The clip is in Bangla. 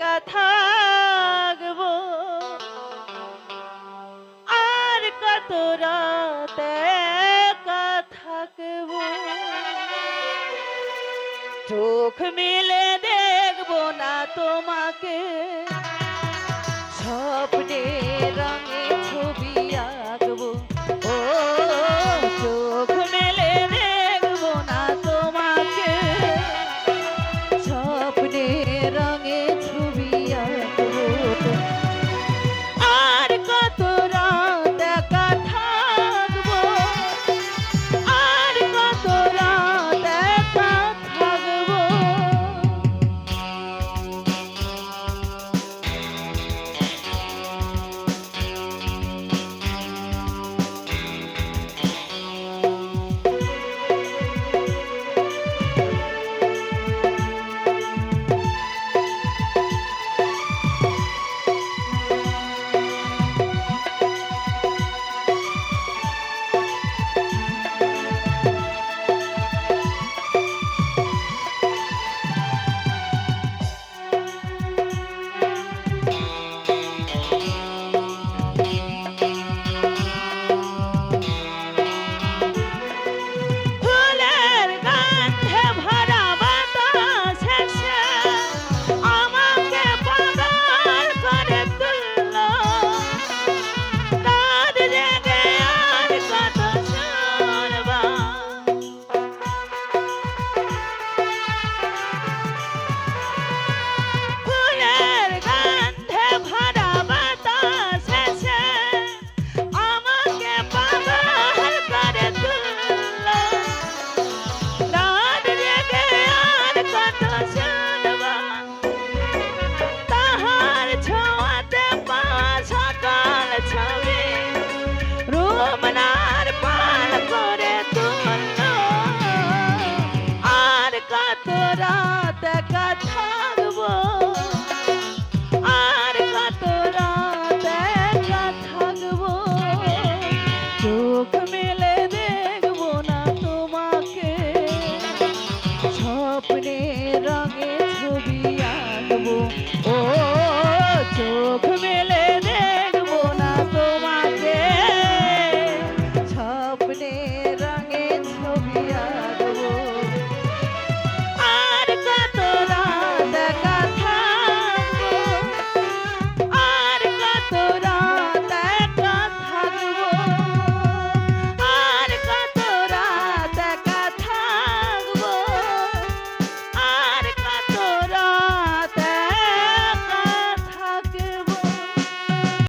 একা আর কত রাত একা চোখ মিলে দেখব না তোমাকে। রুমনার পাল করে তুললো আর কত রাত থাকব আর কত রাত থাকব চোখ মেলে দেখব না তোমাকে। স্বপ্নে রঙে ছবি আঁকবো।